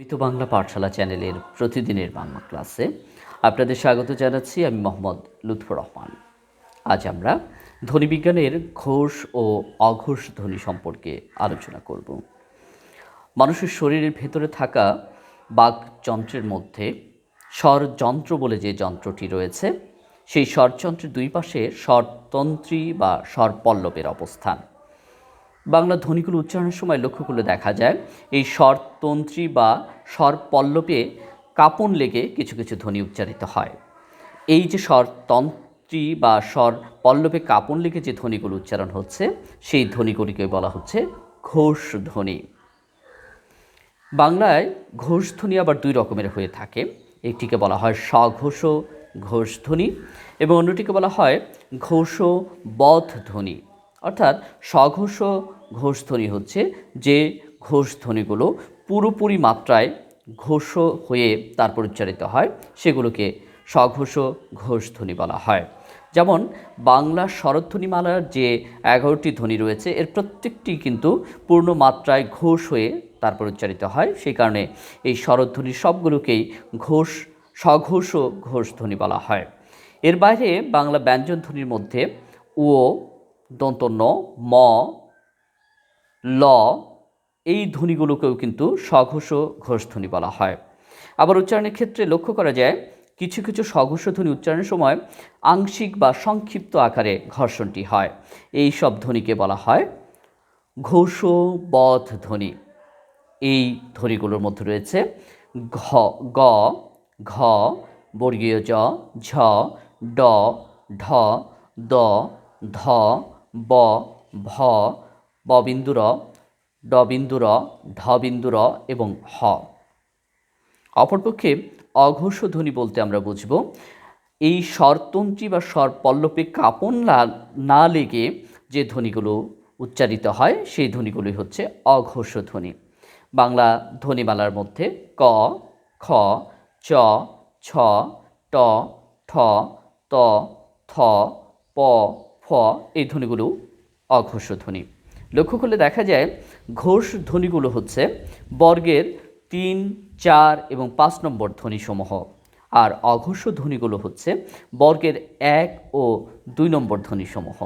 মিত বাংলা পাঠশালা চ্যানেলের প্রতিদিনের বাংলা ক্লাসে আপনাদের স্বাগত জানাচ্ছি। আমি মোহাম্মদ লুৎফর রহমান। আজ আমরা ধ্বনিবিজ্ঞানের ঘোষ ও অঘোষ ধ্বনি সম্পর্কে আলোচনা করব। মানুষের শরীরের ভেতরে থাকা বাকযন্ত্রের মধ্যে স্বরযন্ত্র বলে যে যন্ত্রটি রয়েছে, সেই স্বরযন্ত্রের দুই পাশে স্বরতন্ত্রী বা স্বরপল্লবের অবস্থান। বাংলা ধ্বনিগুলো উচ্চারণের সময় লক্ষ্য করলে দেখা যায়, এই স্বরতন্ত্রী বা স্বরপল্লবে কাপন লেগে কিছু কিছু ধ্বনি উচ্চারিত হয়। এই যে স্বরতন্ত্রী বা স্বর পল্লবে কাপন লেগে যে ধ্বনিগুলো উচ্চারণ হচ্ছে, সেই ধ্বনিগুলিকে বলা হচ্ছে ঘোষ ধ্বনি। বাংলায় ঘোষ ধ্বনি আবার দুই রকমের হয়ে থাকে। একটিকে বলা হয় স্বঘোষ ঘোষ ধ্বনি এবং অন্যটিকে বলা হয় ঘোষ বধ ধ্বনি। অর্থাৎ স্বঘোষ ঘোষ ধ্বনি হচ্ছে যে ঘোষধ্বনিগুলো পুরোপুরি মাত্রায় ঘোষ হয়ে তারপর উচ্চারিত হয়, সেগুলোকে স্বঘোষ ঘোষধ্বনি বলা হয়। যেমন বাংলা স্বরধ্বনিমালার যে এগারোটি ধ্বনি রয়েছে, এর প্রত্যেকটি কিন্তু পূর্ণ মাত্রায় ঘোষ হয়ে তারপর উচ্চারিত হয়। সেই কারণে এই স্বরধ্বনি সবগুলোকেই ঘোষ, স্বঘোষ ঘোষধ্বনি বলা হয়। এর বাইরে বাংলা ব্যঞ্জন ধ্বনির মধ্যে ও দন্ত দন্তন্য, ম ল, এই ধ্বনিগুলোকেও কিন্তু স্বঘোষ ঘোষ ধ্বনি বলা হয়। আবার উচ্চারণের ক্ষেত্রে লক্ষ্য করা যায়, কিছু কিছু স্বঘোষ ধ্বনি উচ্চারণের সময় আংশিক বা সংক্ষিপ্ত আকারে ঘর্ষণটি হয়। এই সব ধ্বনিকে বলা হয় ঘোষ বধ ধ্বনি। এই ধ্বনিগুলোর মধ্যে রয়েছে ঘ, গ, ঘ, বর্গীয় জ, ঝ, ড, ঢ, দ, ধ ব ভ ববিন্দুর ডবিন্দুর ঢবিন্দুর এবং হ। অপরপক্ষে অঘোষ ধ্বনি বলতে আমরা বুঝব, এই স্বরতন্ত্রী বা স্বর পল্লবে কাপন না লেগে যে ধ্বনিগুলো উচ্চারিত হয়, সেই ধ্বনিগুলোই হচ্ছে অঘোষ ধ্বনি। বাংলা ধ্বনিমালার মধ্যে ক, খ, চ, ছ, ট, ঠ, ত, থ, প, ফ এই ধ্বনিগুলো অঘোষ ধ্বনি। লক্ষ্য করলে দেখা যায় ঘোষ ধ্বনিগুলো হচ্ছে বর্গের তিন, চার এবং পাঁচ নম্বর ধ্বনিসমূহ। আর অঘোষ ধ্বনিগুলো হচ্ছে বর্গের এক ও দুই নম্বর ধ্বনিসমূহ।